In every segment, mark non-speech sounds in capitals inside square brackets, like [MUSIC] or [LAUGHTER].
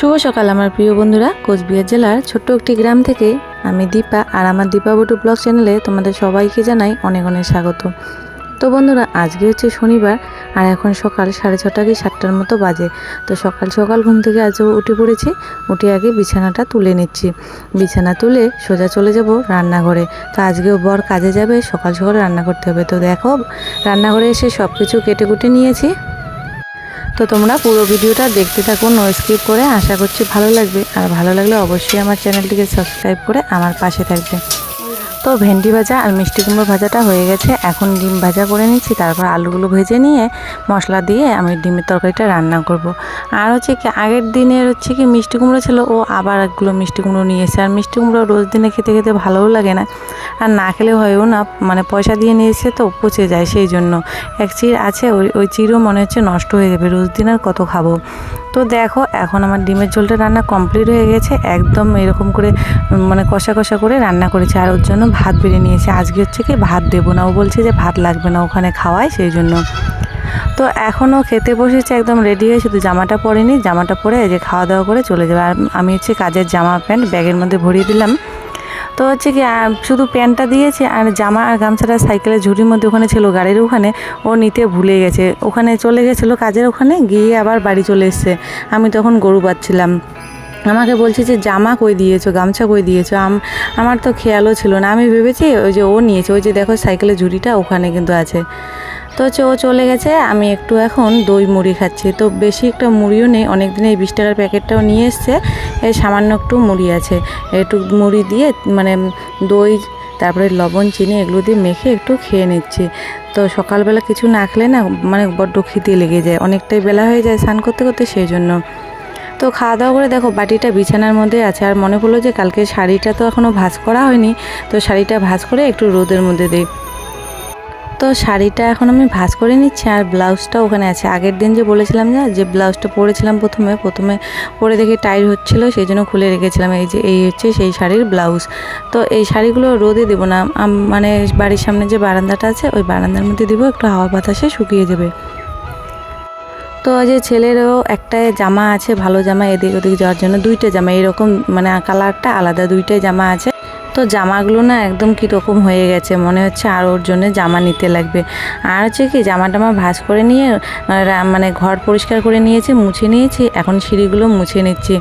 শুভ সকাল, আমার প্রিয় বন্ধুরা। কোচবিহার জেলার ছোট্ট একটি গ্রাম থেকে আমি দীপা আর আমার দীপা বটু ব্লগ চ্যানেলে তোমাদের সবাইকে জানাই অনেক অনেক স্বাগত। তো বন্ধুরা, আজকে হচ্ছে শনিবার আর এখন সকাল সাড়ে ছটা কি সাতটার মতো বাজে। তো সকাল সকাল ঘুম থেকে আজও উঠে পড়েছি, উঠে আগে বিছানাটা তুলে নিচ্ছি। বিছানা তুলে সোজা চলে যাব রান্নাঘরে। তো আজকেও বর কাজে যাবে, সকাল সকাল রান্না করতে হবে। তো দেখো, রান্নাঘরে এসে সব কিছু কেটে কুটে নিয়েছি। তো তোমরা পুরো ভিডিওটা দেখতে থাকো নো স্কিপ করে। আশা করছি ভালো লাগবে। আর ভালো লাগলে অবশ্যই আমার চ্যানেলটিকে সাবস্ক্রাইব করে আমার পাশে থাকবে। তো ভেন্ডি ভাজা আর মিষ্টি কুমড়ো ভাজাটা হয়ে গেছে। এখন ডিম ভাজা করে নিচ্ছি, তারপর আলুগুলো ভেজে নিয়ে মশলা দিয়ে আমি ডিমের তরকারিটা রান্না করব। আর হচ্ছে কি, আগের দিনের হচ্ছে কি মিষ্টি কুমড়ো ছিল, ও আবার একগুলো মিষ্টি কুমড়ো নিয়ে এসে আর মিষ্টি কুমড়ো রোজ দিনে খেতে খেতে ভালোও লাগে না। আর না খেলে হয়ও না মানে পয়সা দিয়ে নিয়ে এসে তো পচে যায় সেই জন্য। এক চির আছে, ওই ওই চিরও মনে হচ্ছে নষ্ট হয়ে যাবে, রোজ দিন আর কত খাব। তো দেখো, এখন আমার ডিমের ঝোলটা রান্না কমপ্লিট হয়ে গেছে, একদম এরকম করে মানে কষা কষা করে রান্না করেছে। আর ওর জন্য ভাত বেড়ে নিয়েছে। আজকে হচ্ছে কি ভাত দেবো না। ও বলছে যে ভাত লাগবে না ওখানে খাওয়ায় সেই জন্য তো এখনও খেতে বসেছে, একদম রেডি হয়ে শুধু জামাটা পরেনি। জামাটা পরে যে খাওয়া দাওয়া করে চলে যাবে। আর আমি হচ্ছে কাজের জামা প্যান্ট ব্যাগের মধ্যে ভরিয়ে দিলাম। তো হচ্ছে কি শুধু প্যান্টটা দিয়েছে আর জামা আর গামছাটা সাইকেলের ঝুড়ির মধ্যে ওখানে ছিল, গাড়ির ওখানে। ও নিতে ভুলে গেছে। ওখানে চলে গেছিল কাজের ওখানে, গিয়ে আবার বাড়ি চলে এসছে। আমি তখন গরু বাচ্ছিলাম আমাকে বলছে যে, জামা কই দিয়েছ? গামছা কই দিয়েছ? আম- আমার তো খেয়ালও ছিল না। আমি ভেবেছি ওই যে ও নিয়েছে। ওই যে দেখো সাইকেলের ঝুড়িটা ওখানে কিন্তু আছে। তো ও চলে গেছে। আমি একটু এখন দই মুড়ি খাচ্ছি। তো বেশি একটা মুড়িও নেই। অনেক দিন এই বিশ টাকার প্যাকেটটাও নিয়ে এসছে। এই সামান্য একটু মুড়ি আছে। একটু মুড়ি দিয়ে মানে দই, তারপরে লবণ, চিনি এগুলো দিয়ে মেখে একটু খেয়ে নিচ্ছি। তো সকালবেলা কিছু না খেলে না মানে বড্ড খিদে লেগে যায়। অনেকটাই বেলা হয়ে যায় স্নান করতে করতে, সেই জন্য। তো খাওয়া দাওয়া করে দেখো, বাটিটা বিছানার মধ্যে আছে। আর মনে পড়ল যে কালকে শাড়িটা তো এখনও ভাঁজ করা হয়নি, তো শাড়িটা ভাঁজ করে একটু রোদের মধ্যে দিই। তো শাড়িটা এখন আমি ভাঁজ করে নিচ্ছি, আর ব্লাউজটা ওখানে আছে। আগের দিন যে বলেছিলাম না, যে ব্লাউজটা পরেছিলাম প্রথমে প্রথমে পরে দেখে টাইট হচ্ছিল, সেই জন্য খুলে রেখেছিলাম। এই যে, এই হচ্ছে সেই শাড়ির ব্লাউজ। তো এই শাড়িগুলো রোদে দেবো না। মানে বাড়ির সামনে যে বারান্দাটা আছে, ওই বারান্দার মধ্যে দিব, একটু হাওয়া বাতাসে শুকিয়ে যাবে। তো যে ছেলেরও একটা জামা আছে, ভালো জামা, এদিক ওদিক যাওয়ার জন্য দুইটা জামা, এরকম মানে কালারটা আলাদা দুইটাই জামা আছে। তো জামাগুলো না একদম কীরকম হয়ে গেছে, মনে হচ্ছে আর ওর জন্য জামা নিতে লাগবে। আর হচ্ছে কি, জামা টামা ভাজ করে নিয়ে মানে ঘর পরিষ্কার করে নিয়েছি, মুছে নিয়েছি, এখন সিঁড়িগুলো মুছে নিচ্ছি।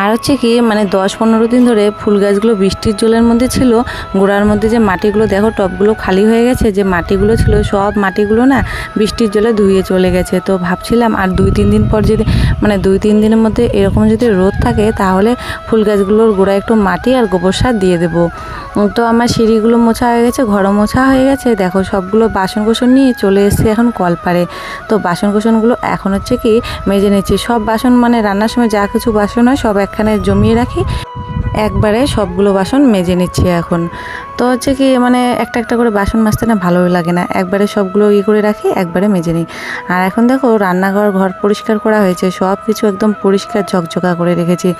আর হচ্ছে কি মানে দশ পনেরো দিন ধরে ফুল গাছগুলো বৃষ্টির জলের মধ্যে ছিল, গোড়ার মধ্যে যে মাটিগুলো, দেখো টপগুলো খালি হয়ে গেছে, যে মাটিগুলো ছিল, সব মাটিগুলো না বৃষ্টির জলে ধুয়ে চলে গেছে। তো ভাবছিলাম আর দুই তিন দিন পর যদি মানে দুই তিন দিনের মধ্যে এরকম যদি রোদ থাকে, তাহলে ফুল গাছগুলোর গোড়ায় একটু মাটি আর গোবর সার দিয়ে দেবো। তো আমার সিঁড়িগুলো মোছা হয়ে গেছে, ঘরও মোছা হয়ে গেছে। দেখো, সবগুলো বাসন কোসন নিয়ে চলে এসেছি এখন কলপারে তো বাসন কোসনগুলো এখন হচ্ছে কি, মেজে নিচ্ছি। সব বাসন মানে রান্নার সময় যা কিছু বাসন হয় সব একখানে জমিয়ে রাখি। একবারে সবগুলো বাসন মেজে নিচ্ছি এখন। তো হচ্ছে কি মানে একটা একটা করে বাসন মাজতে না ভালোই লাগে না। একবারে সবগুলো ইয়ে করে রাখি, একবারে মেজে নিই। আর এখন দেখো, রান্নাঘর, ঘর পরিষ্কার করা হয়েছে সব কিছু একদম পরিষ্কার ঝকঝকা করে রেখেছি।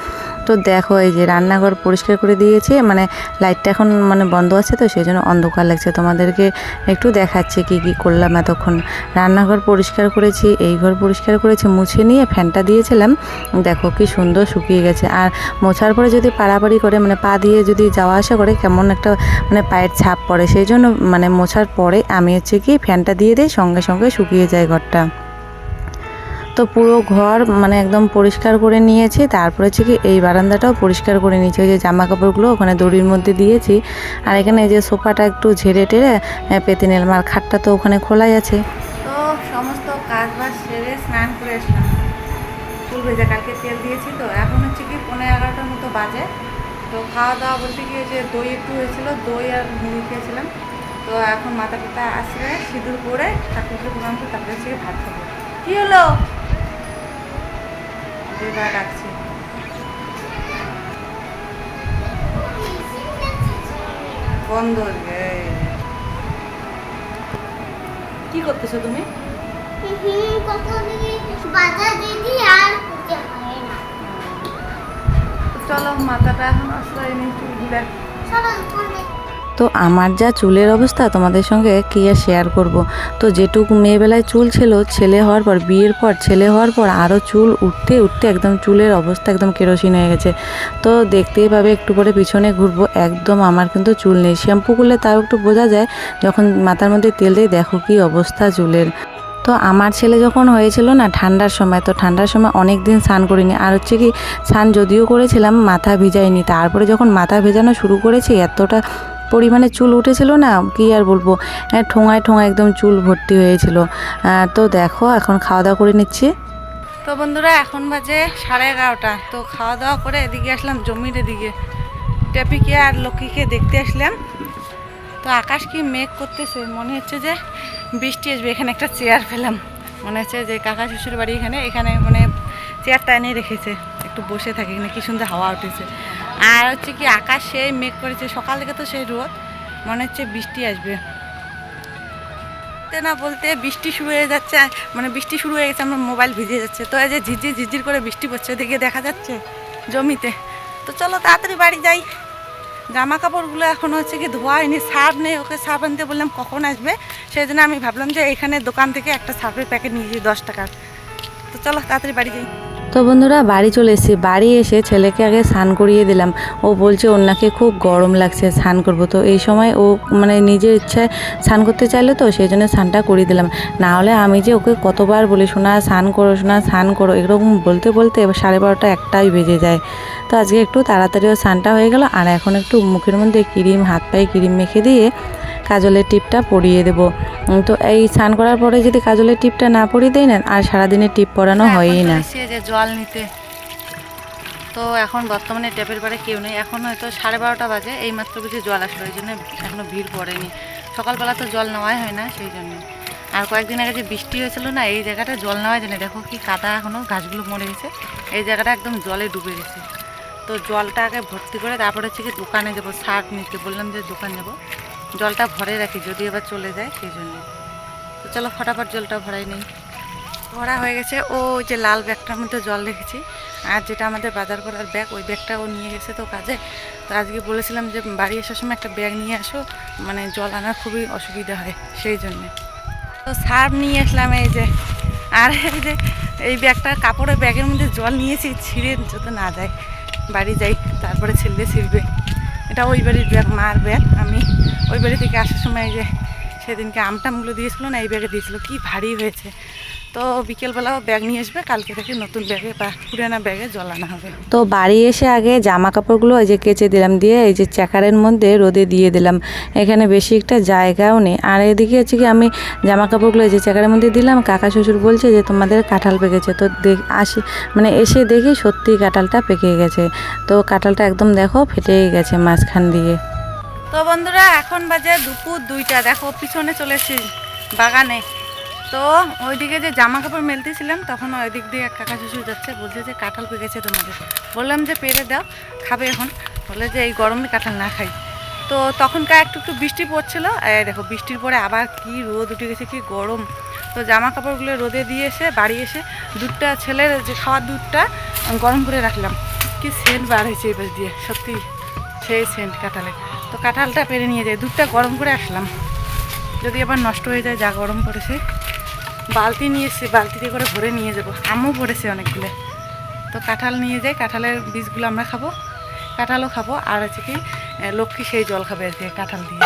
তো দেখো, এই যে রান্নাঘর পরিষ্কার করে দিয়েছে মানে লাইটটা এখন মানে বন্ধ আছে তো, সেই জন্য অন্ধকার লাগছে। তোমাদেরকে একটু দেখাচ্ছে কি কি করলাম এতক্ষণ। রান্নাঘর পরিষ্কার করেছি, এই ঘর পরিষ্কার করেছি, মুছে নিয়ে ফ্যানটা দিয়েছিলাম। দেখো কি সুন্দর শুকিয়ে গেছে। আর মোছার পরে যদি পাড়াপাড়ি করে মানে পা দিয়ে যদি যাওয়া আসা করে, কেমন একটা মানে পায়ের ছাপ পড়ে, সেই জন্য মানে মোছার পরে আমি হচ্ছে কি ফ্যানটা দিয়ে দিই, সঙ্গে সঙ্গে শুকিয়ে যায় ঘরটা। তো পুরো ঘর মানে একদম পরিষ্কার করে নিয়েছি, তারপরে হচ্ছে কি এই বারান্দাটাও পরিষ্কার করে নিয়েছি। ওই যে জামা কাপড়গুলো ওখানে দড়ির মধ্যে দিয়েছি। আর এখানে এই যে সোফাটা একটু ঝেড়ে টেড়ে পেতে নিলাম। আর খাটটা তো ওখানে খোলাই আছে। তো সমস্ত কাজ বাজ সেরে স্নান করে আসলাম। চুল ভেজা কালকে তেল দিয়েছি তো, এখন হচ্ছে কি পনেরো এগারোটার মতো বাজে। খাওয়া দাওয়া বলতে গিয়ে যে দই একটু হয়েছিল, দই আর মুড়ি খেয়েছিলাম। তো এখন মাথা পিতা আসবে সিঁদুর পরে ঠাকুরকে প্রণাম করে তারপরে গিয়ে ভাত খাব। কী হলো? দিদা ডাকছি বন্ধ কি করতেছো তুমি? কত দিদি আর চলো মাথাটা এখন তো আমার যা চুলের অবস্থা তোমাদের সঙ্গে কী আর শেয়ার করব? তো যেটুকু মেয়েবেলায় চুল ছিল ছেলে হওয়ার পর বিয়ের পর ছেলে হওয়ার পর আরও চুল উঠতে উঠতে একদম চুলের অবস্থা একদম কেরোসিন হয়ে গেছে। তো দেখতেই পাবে একটু পরে পিছনে ঘুরবো একদম আমার কিন্তু চুল নেই। শ্যাম্পু করলে তাও একটু বোঝা যায় যখন মাথার মধ্যে তেল দিই দেখো কি অবস্থা চুলের। তো আমার ছেলে যখন হয়েছিল না ঠান্ডার সময় তো ঠান্ডার সময় অনেক দিন স্নান করিনি। আর হচ্ছে কি স্নান যদিও করেছিলাম মাথা ভিজাইনি। তারপরে যখন মাথা ভেজানো শুরু করেছি এতটা পরিমাণে চুল উঠেছিল না কি আর বলব হ্যাঁ, ঠোঙায় ঠোঙায় একদম চুল ভর্তি হয়েছিল। তো দেখো এখন খাওয়া দাওয়া করে নিচ্ছি। তো বন্ধুরা এখন বাজে সাড়ে এগারোটা। তো খাওয়া দাওয়া করে এদিকে আসলাম জমির এদিকে। টেপিকে আর লক্ষ্মীকে দেখতে আসলাম। তো আকাশ কি মেঘ করতেছে? মনে হচ্ছে যে বৃষ্টি আসবে। এখানে একটা চেয়ার পেলাম। মনে হচ্ছে যে কাকা শ্বশুর বাড়ি এখানে এখানে মানে চেয়ারটা এনে রেখেছে। একটু বসে থাকি এখানে, কি সুন্দর হাওয়া উঠেছে। আর হচ্ছে কি, আকাশ সেই মেঘ করেছে। সকাল থেকে তো সেই রোদ। মনে হচ্ছে বৃষ্টি আসবে। না বলতে বৃষ্টি শুরু হয়ে যাচ্ছে। মানে বৃষ্টি শুরু হয়ে গেছে, আমার মোবাইল ভিজে যাচ্ছে। তো এই যে ঝিরঝির ঝিঝির করে বৃষ্টি পড়ছে ওদিকে দেখা যাচ্ছে জমিতে। তো চলো তাড়াতাড়ি বাড়ি যাই। জামা কাপড়গুলো এখন হচ্ছে কি ধোয়া হয়নি, সার্ফ নেই, ওকে সার্ফ আনতে বললাম, কখন আসবে? সেই জন্য আমি ভাবলাম যে এখানে দোকান থেকে একটা সার্ফের প্যাকেট নিয়ে যাই দশ টাকার। তো চলো, তাড়াতাড়ি বাড়ি যাই। তো বন্ধুরা, বাড়ি চলে এসেছি। বাড়ি এসে ছেলেকে আগে স্নান করিয়ে দিলাম। ও বলছে ওর নাকি খুব গরম লাগছে, স্নান করব। তো এই সময় ও মানে নিজের ইচ্ছায় স্নান করতে চাইলে তো, সেই জন্য স্নানটা করিয়ে দিলাম। না হলে আমি যে ওকে কতবার বলি শোনা স্নান করো শোনা স্নান করো। এরকম বলতে বলতে সাড়ে বারোটা একটাই বেজে যায়। তো আজকে একটু তাড়াতাড়ি ও স্নানটা হয়ে গেল। আর এখন একটু মুখের মধ্যে ক্রিম, হাত পায়ে ক্রিম মেখে দিয়ে কাজলের টিপটা পরিয়ে দেবো। তো এই স্নান করার পরে যদি কাজলের টিপটা না পরিয়ে দেয় না আর সারাদিনে টিপ পরানো হয়ই না। যে জল নিতে। তো এখন বর্তমানে ট্যাপের পাড়ে কেউ নেই। এখন হয়তো সাড়ে বারোটা বাজে এই মাত্র কিছু জল আসলো ওই জন্য এখনও ভিড় পড়েনি। সকালবেলা তো জল নেওয়াই হয় না সেই জন্য। আর কয়েকদিন আগে যে বৃষ্টি হয়েছিল না এই জায়গাটা জল নেওয়া যায় না। দেখো কি কাদা এখনও গাছগুলো মরে গেছে। এই জায়গাটা একদম জলে ডুবে গেছে। তো জলটা আগে ভর্তি করে তারপরে হচ্ছে কি দোকানে যাব শার্ট নিতে। বললাম যে দোকান যাব। জলটা ভরে রাখি, যদি আবার চলে যায় সেই জন্য। তো চলো ফটাফট জলটা ভরাই নেই। ভরা হয়ে গেছে। ও যে লাল ব্যাগটার মধ্যে জল রেখেছি। আর যেটা আমাদের বাজার করার ব্যাগ, ওই ব্যাগটা ও নিয়ে গেছে তো কাজে। তো আজকে বলেছিলাম যে বাড়ি আসার সময় একটা ব্যাগ নিয়ে আসো মানে জল আনার খুবই অসুবিধা হয় সেই জন্যে। তো সার্ফ নিয়ে আসলাম এই যে। আর এই যে, এই ব্যাগটা কাপড়ের ব্যাগের মধ্যে জল নিয়েছি, ছিঁড়ে যাতে না যায়। বাড়ি যাই, তারপরে ছিঁড়লে ছিঁড়বে। এটা ওই বাড়ির ব্যাগ, মার ব্যাগ, আমি। ওই বাড়ি থেকে আসার সময় যে সেদিনকে আমটামগুলো দিয়েছিল না, এই ব্যাগে দিয়েছিল। কি ভারী হয়েছে। তো বিকেলবেলাও ব্যাগ নিয়ে আসবে, কালকে থেকে নতুন ব্যাগে বা পুরানা ব্যাগে জল আনা হবে। তো বাড়ি এসে আগে জামা কাপড়গুলো এই যে কেচে দিলাম, দিয়ে এই যে চাকারের মধ্যে রোদে দিয়ে দিলাম। এখানে বেশি একটা জায়গাও নেই। আর এদিকে হচ্ছে কি, আমি জামা কাপড়গুলো এই যে চাকারের মধ্যে দিলাম, কাকা শ্বশুর বলছে যে তোমাদের কাঁঠাল পেকেছে। তো দেখ, আসি মানে এসে দেখি সত্যি কাঁঠালটা পেকে গেছে। তো কাঁঠালটা একদম দেখো, ফেটেই গেছে মাঝখান দিয়ে। তো বন্ধুরা, এখন বাজে দুপুর দুইটা। দেখো, পিছনে চলে এসেছি বাগানে। তো ওইদিকে যে জামা কাপড় মেলতেছিলাম, তখন ওই দিক দিয়ে এক কাকা শ্বশুর যাচ্ছে, বলছে যে কাঁঠাল পেকেছে তোমাদের। বললাম যে পেরে দাও, খাবে এখন। বলে যে এই গরমে কাঁঠাল না খাই। তো তখনকার একটু একটু বৃষ্টি পড়ছিল। দেখো, বৃষ্টির পরে আবার কি রোদ উঠে গেছে, কি গরম। তো জামা কাপড়গুলো রোদে দিয়ে এসে, বাড়ি এসে দুধটা, ছেলের যে খাওয়ার দুধটা, গরম করে রাখলাম। কি সেন্ট বার হয়েছে পাশ দিয়ে, সত্যি সেই সেন্ট কাঁঠালে। তো কাঁঠালটা পেরে নিয়ে যাই। দুধটা গরম করে আসলাম। যদি আবার নষ্ট হয়ে যায়, যা গরম পড়েছে। বালতি নিয়ে এসে বালতিতে করে ভরে নিয়ে যাব। আমও পড়েছে অনেকগুলো। তো কাঁঠাল নিয়ে যাই, কাঁঠালের বীজগুলো আমরা খাব। কাঁঠালও খাব। আর হচ্ছে কি লক্ষ্মী সেই জল খাবে আর কি, কাঁঠাল দিয়ে।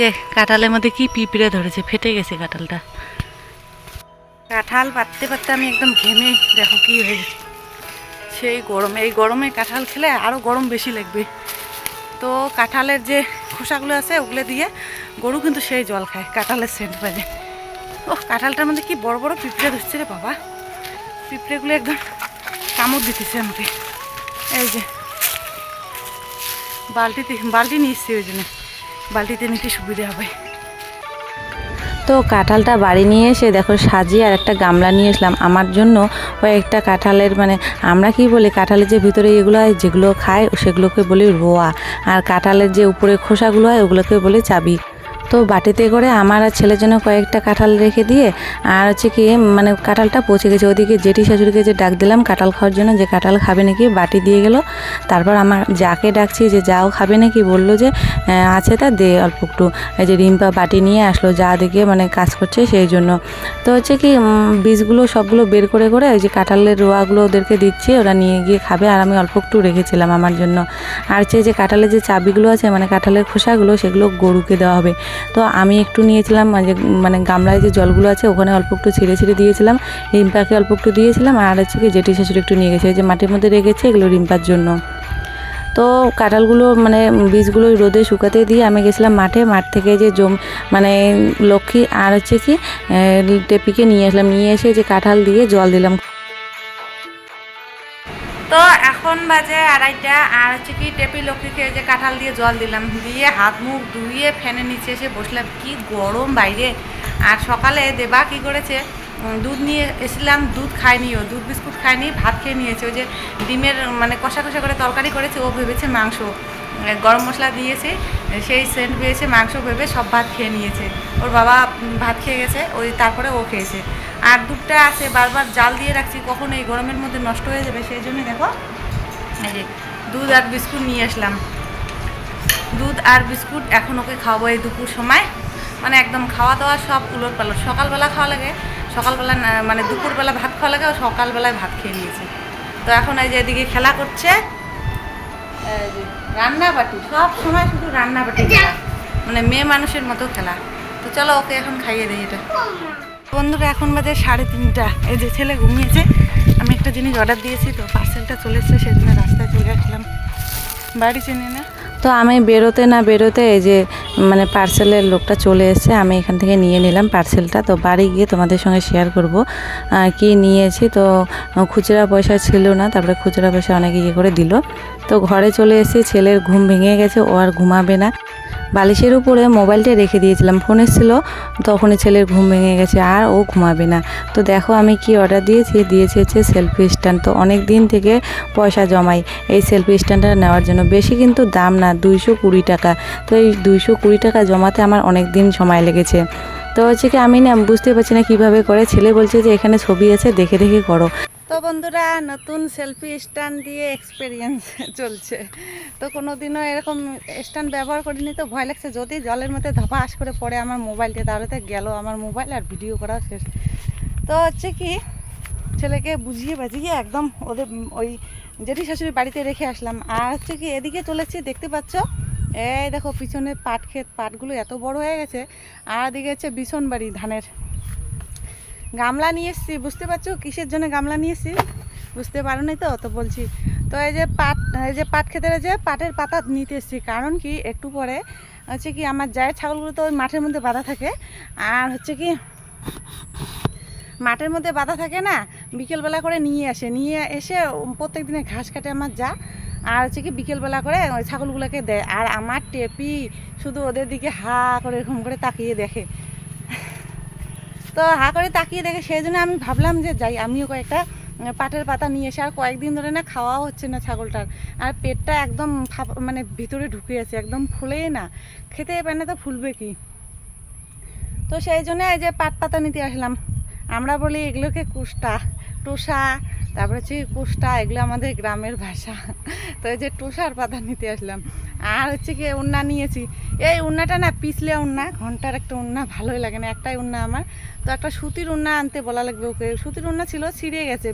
যে কাঁঠালের মধ্যে কি পিঁপড়ে ধরেছে, ফেটে গেছে কাঁঠালটা। কাঁঠাল পাততে পাততে আমি একদম ঘেমে, দেখো কি হয়ে গেছে। সেই গরমে, এই গরমে কাঁঠাল খেলে আরও গরম বেশি লাগবে। তো কাঁঠালের যে খোসাগুলো আছে, ওগুলো দিয়ে গরু কিন্তু সেই জল খায়, কাঁঠালের সেন্ট পাইলে ও কাঁঠালটার মধ্যে কি বড় বড় পিঁপড়ে ধরছে রে বাবা। পিঁপড়েগুলো একদম কামড় দিতেছে আমাকে। এই যে, বালতিতে, বালতি এসছি ওই জন্য। বালতিতে নিতে সুবিধা হবে। তো কাঁঠালটা বাড়ি নিয়ে এসে দেখো সাজিয়ে আর একটা গামলা নিয়ে এসলাম। আমার জন্য একটা কাঁঠালের মানে আমরা কি বলি, কাঁঠালের যে ভিতরে এগুলো হয়, যেগুলো খায় সেগুলোকে বলি রোয়া। আর কাঁঠালের যে উপরে খোসাগুলো হয়, ওগুলোকে বলি চাবি। তো বাটিতে করে আমার আর ছেলের জন্য কয়েকটা কাঁঠাল রেখে দিয়ে আর হচ্ছে কি মানে কাঁঠালটা পচে গেছে। ওদিকে জেঠি শাশুড়িকে যে ডাক দিলাম কাঁঠাল খাওয়ার জন্য যে কাঁঠাল খাবে নাকি বাটি দিয়ে গেল। তারপর আমার যাকে ডাকছি যে যাও খাবে নাকি? বলল যে "হ্যাঁ, আছে তা দে অল্প একটু। এই যে রিম্পা বাটি নিয়ে আসলো যা দিকে মানে কাজ করছে সেই জন্য। তো হচ্ছে কি বীজগুলো সবগুলো বের করে করে ওই যে কাঁঠালের রোয়াগুলো ওদেরকে দিচ্ছি ওরা নিয়ে গিয়ে খাবে আর আমি অল্প একটু রেখেছিলাম আমার জন্য। আর হচ্ছে যে কাঁঠালের যে চাবিগুলো আছে মানে কাঁঠালের খোসাগুলো সেগুলো গরুকে দেওয়া হবে। তো আমি একটু নিয়েছিলাম মানে মানে গামলায় যে জলগুলো আছে, ওখানে অল্প একটু ছিঁড়ে ছিঁড়ে দিয়েছিলাম। রিম্পাকে অল্প একটু দিয়েছিলাম, আর হচ্ছে কি জেঠি শাশুড়ি একটু নিয়ে গেছে যে মাটির মধ্যে রেখেছে এগুলো রিম্পার জন্য। তো কাঁঠালগুলো মানে বীজগুলো রোদে শুকাতে দিয়ে আমি গেছিলাম মাঠে, মাঠ থেকে যে জম মানে লক্ষ্মী আর হচ্ছে কি টেপিকে নিয়ে আসলাম, নিয়ে এসে যে কাঁঠাল দিয়ে জল দিলাম। তো এখন বাজে আড়াইটা, আর হচ্ছে কি টেপি লক্ষ্মীকে যে কাঁঠাল দিয়ে জল দিলাম, দিয়ে হাত মুখ ধুয়ে ফ্যানের নিচে এসে বসলাম। কি গরম বাইরে। আর সকালে দেবা কি করেছে? দুধ নিয়ে এসেছিলাম, দুধ খায়নি ও, দুধ বিস্কুট খায়নি, ভাত খেয়ে নিয়েছে। ওই যে ডিমের মানে কষা কষা করে তরকারি করেছে, ও ভেবেছে মাংস। গরম মশলা দিয়েছে সেই সেন্ট পেয়েছে, মাংস ভেবে সব ভাত খেয়ে নিয়েছে। ওর বাবা ভাত খেয়ে গেছে, ওই তারপরে ও খেয়েছে। আর দুধটা আছে, বারবার জাল দিয়ে রাখছি, কখন এই গরমের মধ্যে নষ্ট হয়ে যাবে, সেই জন্য দেখো, এই যে দুধ আর বিস্কুট নিয়ে আসলাম। দুধ আর বিস্কুট এখন ওকে খাওয়াবো এই দুপুর সময়। মানে একদম খাওয়া দাওয়া সব উলট পালট। সকালবেলা খাওয়া লাগে, সকালবেলা মানে দুপুরবেলা ভাত খাওয়া লাগে, ও সকালবেলায় ভাত খেয়ে নিয়েছে। তো এখন এই যে এদিকে খেলা করছে। রান্নাবাটি সব সময় শুধু রান্নাবাটি খেলা। মানে মেয়ে মানুষের মতো খেলা। তো চলো ওকে এখন খাইয়ে দিই এটা। বন্ধুরা এখন বাজে সাড়ে তিনটা। এই যে ছেলে ঘুমিয়েছে। আমি একটা জিনিস অর্ডার দিয়েছি তো পার্সেলটা চলে এসছে সেদিন রাস্তায় চলে আসলাম বাড়ি চেনে না। তো আমি বেরোতে না বেরোতে এই যে মানে পার্সেলের লোকটা চলে এসেছে, আমি এখান থেকে নিয়ে নিলাম পার্সেলটা তো বাড়ি গিয়ে তোমাদের সঙ্গে শেয়ার করব কি নিয়েছি। তো খুচরা পয়সা ছিল না, তারপরে খুচরা পয়সা অনেকে ইয়ে করে দিল। তো ঘরে চলে এসে ছেলের ঘুম ভেঙে গেছে, ও আর ঘুমাবে না। বালিশের উপরে মোবাইলটা রেখে দিয়েছিলাম। ফোন এসেছিল, তখনই ছেলের ঘুম ভেঙে গেছে, আর ও ঘুমাবে না। তো দেখো আমি কি অর্ডার দিয়েছি দিয়েছি হচ্ছে সেলফি স্ট্যান্ড তো অনেক দিন থেকে পয়সা জমাই এই সেলফি স্ট্যান্ডটা নেওয়ার জন্য। বেশি কিন্তু দাম না, দুইশো কুড়ি টাকা। তো এই দুইশো কুড়ি টাকা জমাতে আমার অনেক দিন সময় লেগেছে। তো হচ্ছে কি আমি না বুঝতে পারছি না কীভাবে করে। ছেলে বলছে যে এখানে ছবি আছে, দেখে দেখে করো। তো বন্ধুরা, নতুন সেলফি স্ট্যান্ড দিয়ে এক্সপিরিয়েন্স [LAUGHS] চলছে। তো কোনো দিনও এরকম স্ট্যান্ড ব্যবহার করিনি, তো ভয় লাগছে যদি জলের মধ্যে ধপাস করে পড়ে আমার মোবাইলটা তাহলে তো গেল আমার মোবাইল আর ভিডিও করা শেষ। তো হচ্ছে কি, ছেলেকে বুঝিয়ে বাজিয়ে একদম ওদের ওই জেঠি শাশুড়ি বাড়িতে রেখে আসলাম। আর হচ্ছে কি, এদিকে চলেছি দেখতে পাচ্ছ? এই দেখো, পিছনে পাট ক্ষেত, পাটগুলো এত বড় হয়ে গেছে। আর এদিকে হচ্ছে বিছন বাড়ি, ধানের। গামলা নিয়ে এসছি, বুঝতে পারছ? কিসের জন্য গামলা নিয়ে এসছি? বুঝতে পারো নি তো তো বলছি। তো এই যে পাট, এই যে পাট খেতে যে পাটের পাতা নিতে এসছি, কারণ কি একটু পরে হচ্ছে কি আমার জায়ের ছাগলগুলো তো ওই মাঠের মধ্যে বাঁধা থাকে, আর হচ্ছে কি মাঠের মধ্যে বাঁধা থাকে না, বিকেলবেলা করে নিয়ে আসে, নিয়ে এসে প্রত্যেক দিনে ঘাস কাটে আমার যা, আর হচ্ছে কি বিকেলবেলা করে ওই ছাগলগুলোকে দেয়, আর আমার টেপি শুধু ওদের দিকে হা করে এরকম করে তাকিয়ে দেখে। তো হা করে তাকিয়ে দেখে, সেই জন্য আমি ভাবলাম যে যাই, আমিও কয়েকটা পাটের পাতা নিয়ে এসে আর কয়েকদিন ধরে না খাওয়াও হচ্ছে না ছাগলটার। আর পেটটা একদম মানে ভিতরে ঢুকে আছে, একদম ফুলেই না। খেতে পারে না তো ফুলবে কি? তো সেই জন্য এই যে পাট পাতা নিতে আসলাম। আমরা বলি এগুলোকে কুষ্টা, টোসা, তারপরে হচ্ছে কুষ্টা, এগুলো আমাদের গ্রামের ভাষা। তো এই যে টোসার পাতা নিতে আসলাম। আর হচ্ছে কি উন্না নিয়েছি। এই উন্নাটা না পিছলে উন্না, ঘণ্টার একটা উন্না ভালোই লাগে না, একটাই উন্না আমার। তো একটা সুতির উন্না আনতে বলা লাগবে ওকে। সুতির উন্না ছিল, ছিঁড়ে গেছে।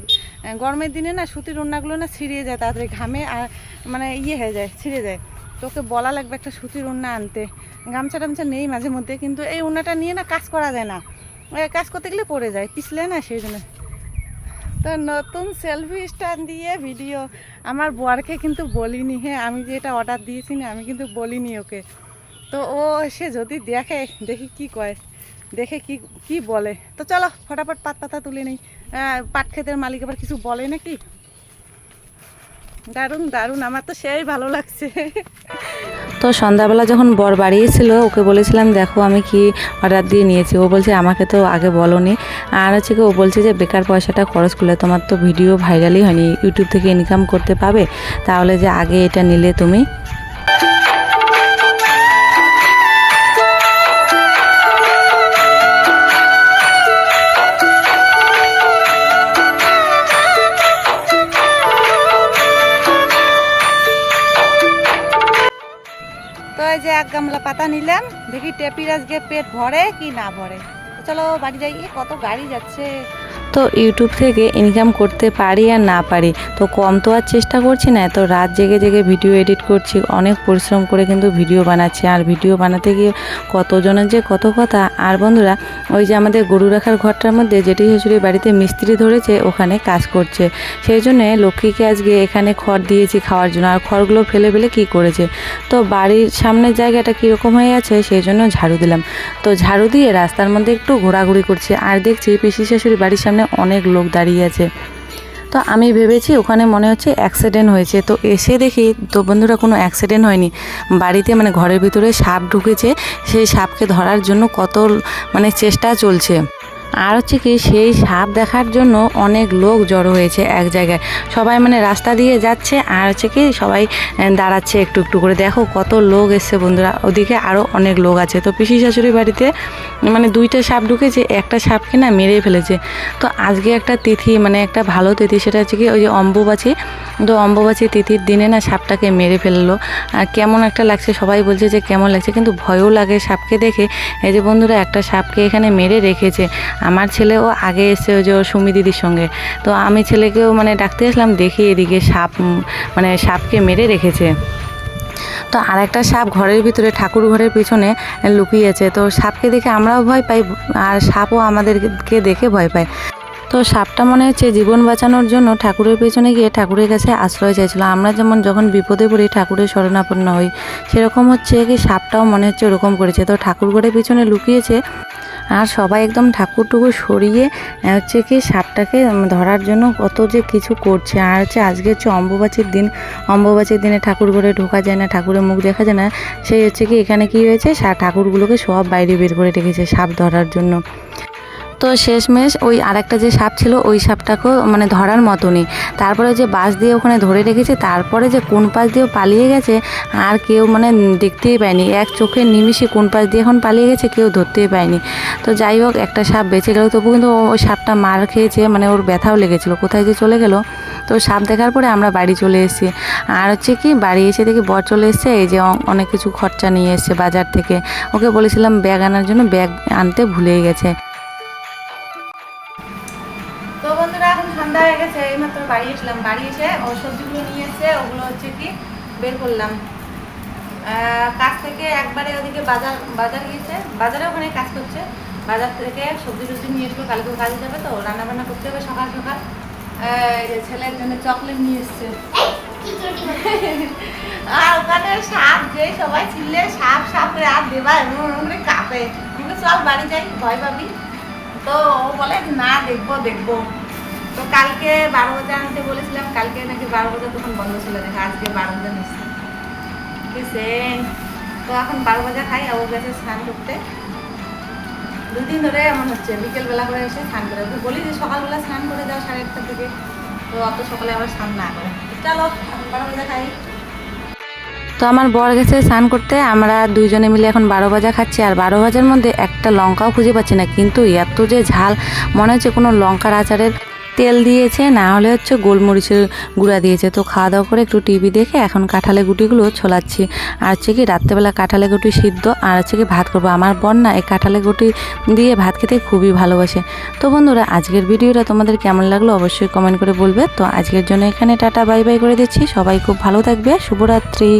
গরমের দিনে না সুতির উন্নাগুলো না ছিঁড়িয়ে যায়, তাড়াতাড়ি ঘামে আর মানে ইয়ে হয়ে যায়, ছিঁড়ে যায়। তো ওকে বলা লাগবে একটা সুতির উন্না আনতে। গামছা টামছা নেই মাঝে মধ্যে, কিন্তু এই উন্নাটা নিয়ে না কাজ করা যায় না। কাজ করতে গেলে পড়ে যায়, পিছলে না সেই জন্য। তো নতুন সেলফি স্ট্যান্ড দিয়ে ভিডিও আমার বরকে কিন্তু বলিনি হ্যাঁ আমি যেটা অর্ডার দিয়েছি না, আমি কিন্তু বলিনি ওকে। তো ও সে যদি দেখে, দেখি কি কয়, দেখে কি কি বলে। তো চলো, ফটাফট পাত পাতা তুলে নেই। পাট ক্ষেতের মালিক আবার কিছু বলে নাকি? দারুণ দারুণ, আমার তো সেই ভালো লাগছে। তো সন্ধ্যাবেলা যখন বর বাড়িয়েছিল, ওকে বলেছিলাম, দেখো আমি কি অর্ডার দিয়ে নিয়েছি। ও বলছে, আমাকে তো আগে বলনি। আর হচ্ছে কি, ও বলছে যে, বেকার পয়সাটা খরচ করলে তোমার তো ভিডিও ভাইরালই হয়নি, ইউটিউব থেকে ইনকাম করতে পাবে। তাহলে যে আগে এটা নিলে তুমি গামলা পাতা নিলাম, দেখি টেপির আজকে পেট ভরে কি না ভরে। চলো বাড়ি যাই কত গাড়ি যাচ্ছে। তো ইউটিউব থেকে ইনকাম করতে পারি আর না পারি, তো কম তো আর চেষ্টা করছি না। তো রাত জেগে জেগে ভিডিও এডিট করছি, অনেক পরিশ্রম করে কিন্তু ভিডিও বানাচ্ছি। আর ভিডিও বানাতে গিয়ে কতজনের যে কত কথা। আর বন্ধুরা, ওই যে আমাদের গরু রাখার ঘরটার মধ্যে যেটি শাশুড়ি বাড়িতে মিস্ত্রি ধরেছে, ওখানে কাজ করছে। সেই জন্যে লক্ষ্মীকে আজকে এখানে খড় দিয়েছি খাওয়ার জন্য। আর খড়গুলো ফেলে ফেলে কী করেছে? তো বাড়ির সামনের জায়গাটা কীরকম হয়ে আছে, সেই জন্য ঝাড়ু দিলাম। তো ঝাড়ু দিয়ে রাস্তার মধ্যে একটু ঘোরাঘুরি করছি। আর দেখছি পিসি শাশুড়ি বাড়ির সামনে অনেক লোক দাঁড়িয়ে আছে। তো আমি ভেবেছি ওখানে মনে হচ্ছে অ্যাক্সিডেন্ট হয়েছে। তো এসে দেখি তো বন্ধুরা কোনো অ্যাক্সিডেন্ট হয়নি। বাড়িতে মানে ঘরের ভিতরে সাপ ঢুকেছে। সেই সাপকে ধরার জন্য কত মানে চেষ্টা চলছে। আর হচ্ছে কি, সেই সাপ দেখার জন্য অনেক লোক জড়ো হয়েছে এক জায়গায়। সবাই মানে রাস্তা দিয়ে যাচ্ছে আর হচ্ছে কি, সবাই দাঁড়াচ্ছে একটু একটু করে। দেখো কত লোক এসছে বন্ধুরা। ওদিকে আরও অনেক লোক আছে। তো পিসি শাশুড়ি বাড়িতে মানে দুইটা সাপ ঢুকেছে, একটা সাপকে না মেরে ফেলেছে। তো আজকে একটা তিথি মানে একটা ভালো তিথি, সেটা হচ্ছে কি, ওই যে অম্বুবাচী। তো অম্বুবাচী তিথির দিনে না সাপটাকে মেরে ফেলল। আর কেমন একটা লাগছে, সবাই বলছে যে কেমন লাগছে, কিন্তু ভয়ও লাগে সাপকে দেখে। এই যে বন্ধুরা, একটা সাপকে এখানে মেরে রেখেছে। আমার ছেলেও আগে এসে যে সুমি দিদির সঙ্গে। তো আমি ছেলেকেও মানে ডাকতে আসলাম দেখি এদিকে সাপ মানে সাপকে মেরে রেখেছে। তো আরেকটা সাপ ঘরের ভিতরে, ঠাকুর ঘরের পিছনে লুকিয়ে আছে। তো সাপকে দেখে আমরাও ভয় পাই, আর সাপও আমাদেরকে দেখে ভয় পায়। তো সাপটা মনে হচ্ছে জীবন বাঁচানোর জন্য ঠাকুরের পেছনে গিয়ে ঠাকুরের কাছে আশ্রয় চাইছিল। আমরা যেমন যখন বিপদে পড়ি, ঠাকুরের শরণাপন্ন হই। সেরকম হচ্ছে কি, সাপটাও মনে হচ্ছে ওরকম করেছে। তো ঠাকুর ঘরের পিছনে লুকিয়েছে আর সবাই একদম ঠাকুর টুকুর সরিয়ে হচ্ছে কি সাপটাকে ধরার জন্য কত যে কিছু করছে। আর হচ্ছে আজকে হচ্ছে অম্বুবাচীর দিন। অম্বুবাচীর দিনে ঠাকুর ঘরে ঢোকা যায় না, ঠাকুরের মুখ দেখা যায় না। সেই হচ্ছে কি এখানে কি হয়েছে ঠাকুরগুলোকে সব বাইরে বের করে রেখেছে সাপ ধরার জন্য। তো শেষমেশ ওই আরেকটা যে সাপ ছিল, ওই সাপটাকেও মানে ধরার মতনই। তারপরে যে বাস দিয়ে ওখানে ধরে রেখেছে, তারপরে যে কোন পাশ দিয়েও পালিয়ে গেছে, আর কেউ মানে দেখতেই পায়নি। এক চোখের নিমিষে কোন পাশ দিয়ে এখন পালিয়ে গেছে, কেউ ধরতেই পায়নি। তো যাই হোক, একটা সাপ বেঁচে গেল, তবু কিন্তু ওই সাপটা মার খেয়েছে মানে ওর ব্যথাও লেগেছিলো। কোথায় যে চলে গেল। তো সাপ দেখার পরে আমরা বাড়ি চলে এসেছি। আর হচ্ছে কি, বাড়ি এসে দেখি বর চলে এসছে, এই যে অনেক কিছু খরচা নিয়ে এসছে বাজার থেকে। ওকে বলেছিলাম ব্যাগ আনার জন্য, ব্যাগ আনতে ভুলেই গেছে। সন্ধ্যা হয়ে গেছে এইমাত্র বাড়ি এসলাম। বাড়ি এসে ও সবজিগুলো নিয়ে এসে ওগুলো হচ্ছে কি বের করলাম। কাজ থেকে একবারে ওদিকে বাজার বাজার গিয়েছে। বাজারে ওখানে কাজ করছে। বাজার থেকে সবজি টবজি নিয়ে এসলো কালকেও কাজে যাবে তো রান্না বান্না করতে হবে সকাল সকাল। ছেলের জন্য চকলেট নিয়ে এসছে? আর ওখানে সাপ, যে সবাই ছিলে সাপ সাপ আর দেবা এমন এমন কাঁপে। কিন্তু চল বাড়ি যাই, ভয় পাবি। তো ও বলে, না, দেখব দেখব। তো কালকে বারো বাজে আনতে বলেছিলাম, কালকে নাকি বারো বাজে তখন বন্ধ ছিল, দেখা আজকে বারো বাজে নিচ্ছে বুঝছে তো এখন বারো বাজে খাই ও গেছে স্নান করতে। দুদিন ধরে এমন হচ্ছে, বিকেলবেলা করে এসে স্নান করে। ওকে বলি যে সকালবেলা স্নান করে যাও সাড়ে আটটার দিকে। তো অত সকালে আবার স্নান না করে। চলো, এখন বারো বাজে খাই। তো আমার বর গেছে স্নান করতে, আমরা দুইজনে মিলে এখন বারো ভাজা খাচ্ছি, আর বারো ভাজার মধ্যে একটা লঙ্কাও খুঁজে পাচ্ছি না, কিন্তু এত যে ঝাল, মনে হচ্ছে কোনো লঙ্কার আচারের তেল দিয়েছে, না হলে হচ্ছে গোলমরিচের গুঁড়া দিয়েছে। তো খাওয়া দাওয়া করে একটু টিভি দেখে এখন কাঁঠালে গুটিগুলো ছোলাচ্ছি। আর হচ্ছে কি, রাত্রেবেলা কাঁঠালে গুটি সিদ্ধ, আর হচ্ছে কি ভাত করব। আমার বোন না এই কাঁঠালে গুটি দিয়ে ভাত খেতে খুবই ভালোবাসে। তো বন্ধুরা, আজকের ভিডিওটা তোমাদের কেমন লাগল অবশ্যই কমেন্ট করে বলবে। তো আজকের জন্য এখানে, টাটা বাই বাই করে দিচ্ছি। সবাই খুব ভালো থাকবে। শুভরাত্রি।